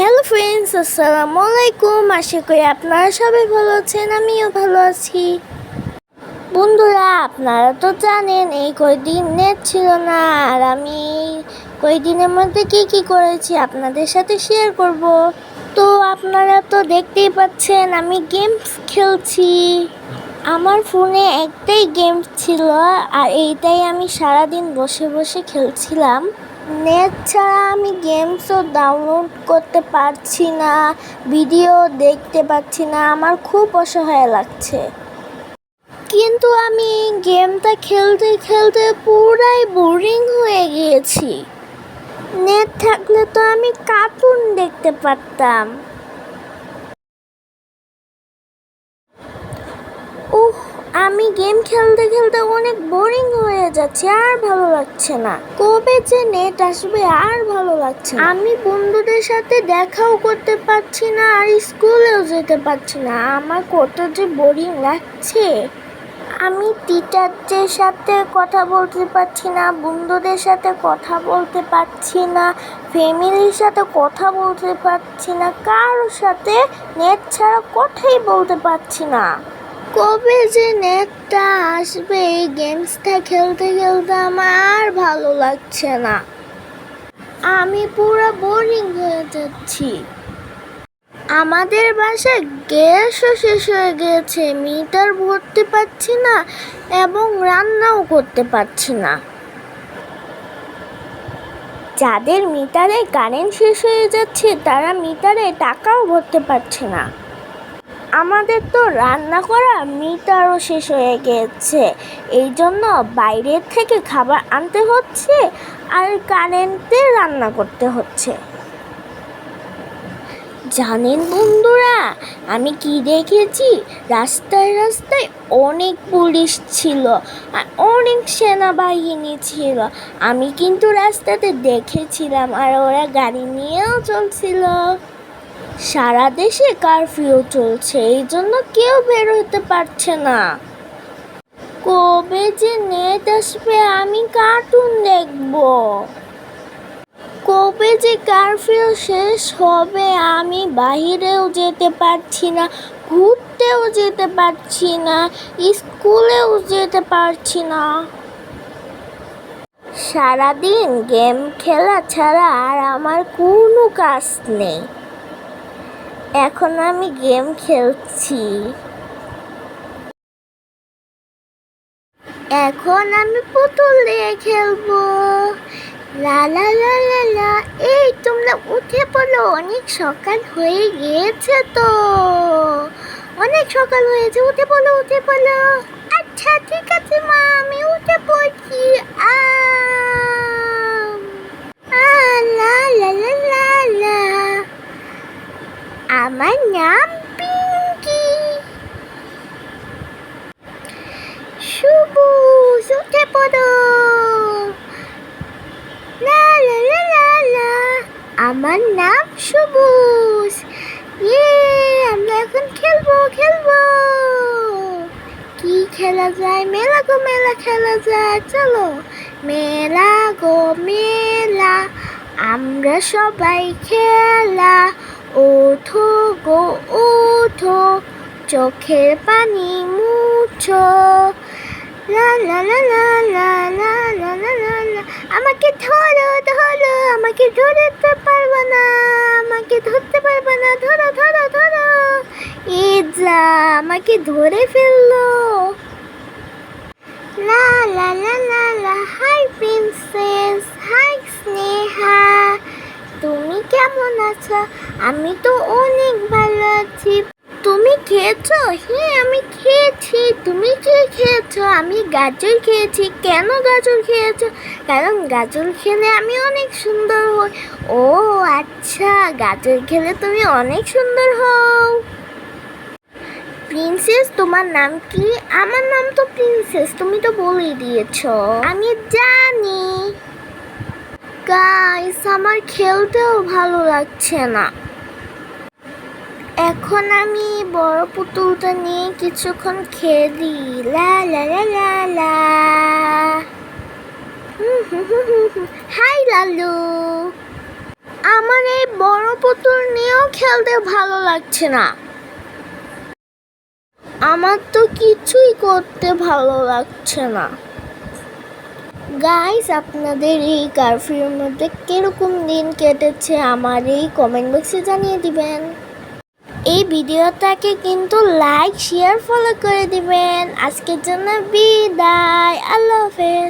Hello friends আসসালামু আলাইকুম আশা করি আপনারা সবাই ভালো আছেন, আমিও ভালো আছি। বন্ধুরা, আপনারা তো জানেন, এই কয়দিন নেট ছিল না। আর আমি এই কয়দিনের মধ্যে কী কী করেছি আপনাদের সাথে শেয়ার করব। তো আপনারা তো দেখতেই পাচ্ছেন, আমি গেমস খেলছি। আমার ফোনে একটাই গেম ছিল, আর এইটাই আমি সারাদিন বসে বসে খেলছিলাম। নেট ছাড়া আমি গেমসও ডাউনলোড করতে পারছি না ভিডিও দেখতে পাচ্ছি না, আমার খুব অসহায় লাগছে। কিন্তু আমি গেমটা খেলতে খেলতে পুরাই বোরিং হয়ে গিয়েছি। নেট থাকলে তো আমি কার্টুন দেখতে পারতাম। আমি গেম খেলতে খেলতে অনেক বোরিং হয়ে যাচ্ছে, আর ভালো লাগছে না। কবে যে নেট আসবে আর ভালো লাগছে আমি বন্ধুদের সাথে দেখাও করতে পারছি না, আর স্কুলেও যেতে পারছি না। আমার কত যে বোরিং লাগছে। আমি টিচারদের সাথে কথা বলতে পারছি না, বন্ধুদের সাথে কথা বলতে পারছি না, ফ্যামিলির সাথে কথা বলতে পারছি না, কারোর সাথে নেট ছাড়া কথাই বলতে পারছি না। কবে যে নেটটা আসবে এই গেমসটা খেলতে খেলতে আমার ভালো লাগছে না। আমি পুরো বোরিং হয়ে যাচ্ছি। আমাদের বাসায় গ্যাসও শেষ হয়ে গেছে মিটার ভরতে পারছি না এবং রান্নাও করতে পারছি না। যাদের মিটারে কারেন্ট শেষ হয়ে যাচ্ছে, তারা মিটারে টাকাও ভরতে পারছে না। আমাদের তো রান্না করা মিটারও শেষ হয়ে গেছে। এই জন্য বাইরের থেকে খাবার আনতে হচ্ছে আর কারেন্টে রান্না করতে হচ্ছে। জানেন বন্ধুরা, আমি কি দেখেছি? রাস্তায় রাস্তায় অনেক পুলিশ ছিল আর অনেক সেনাবাহিনী ছিল। আমি কিন্তু রাস্তাতে দেখেছিলাম আর ওরা গাড়ি নিয়েও চলছিল। সারা দেশে কারফিউ চলছে, এই জন্য কেউ বের হতে পারছে না। কবে যে নেট আসবে আমি কার্টুন দেখব। কবে যে কারফিউ শেষ হবে আমি বাহিরেও যেতে পারছি না, ঘুরতেও যেতে পারছি না, স্কুলেও যেতে পারছি না। সারাদিন গেম খেলা ছাড়া আর আমার কোনো কাজ নেই। এখন আমি গেম খেলছি। এখন আমি পুতুল দিয়ে খেলব। লা এই, তোমরা উঠে পড়ো। অনেক সকাল হয়ে গিয়েছে তো। অনেক সকাল হয়েছে। উঠে পড়ো উঠে পড়ো। আচ্ছা ঠিক আছে মা, আমি উঠে পড়ছি। আম। আ, লা লা লা লা লা আমার নাম পিঙ্কি। সবুজ উঠে পড়ো। আমার নাম সবুজ। ইয়ে আমরা এখন খেলব খেলব। কি খেলা যায়? মেলা গো, মেলা খেলা যায়। চলো, মেলা গো, মেলা। আমরা সবাই খেলা ওঠো গো ওঠো চোখের পানি মুছো লা লা লা লা লা আমাকে ধরো ধরো আমাকে ধরতে পারব না আমাকে ধরতে পারব না ধরো ধরো ধরো যা আমাকে ধরে ফেলল লা লা লা লা লা হাই প্রিন্সেস হাই স্নেহা কেমন আছো? আমি তো অনেক ভালো আছি। তুমি খেয়েছো? হ্যাঁ আমি খেয়েছি। তুমি কি খেয়েছো? আমি গাজর খেয়েছি। কেন গাজর খেয়েছো? কারণ গাজর খেলে আমি অনেক সুন্দর হই। ও আচ্ছা গাজর খেলে তুমি অনেক সুন্দর হও। প্রিন্সেস, তোমার নাম কি? আমার নাম তো প্রিন্সেস, তুমি তো বলেই দিয়েছ। আমি জানি। গাইস আমার খেলতেও ভালো লাগছে না। এখন আমি বড় পুতুলটা নিয়ে কিছুক্ষণ খেলি লা লা লা লা। হাই, লালু। আমার এই বড় পুতুল নিয়েও খেলতে ভালো লাগছে না। আমার তো কিছুই করতে ভালো লাগছে না। গাইস আপনাদের এই কারফিউর মধ্যে কীরকম দিন কেটেছে আমার এই কমেন্ট বক্সে জানিয়ে দিবেন। এই ভিডিওটাকে কিন্তু লাইক শেয়ার ফলো করে দিবেন। আজকের জন্য বিদায়। আল্লাহ হাফেজ।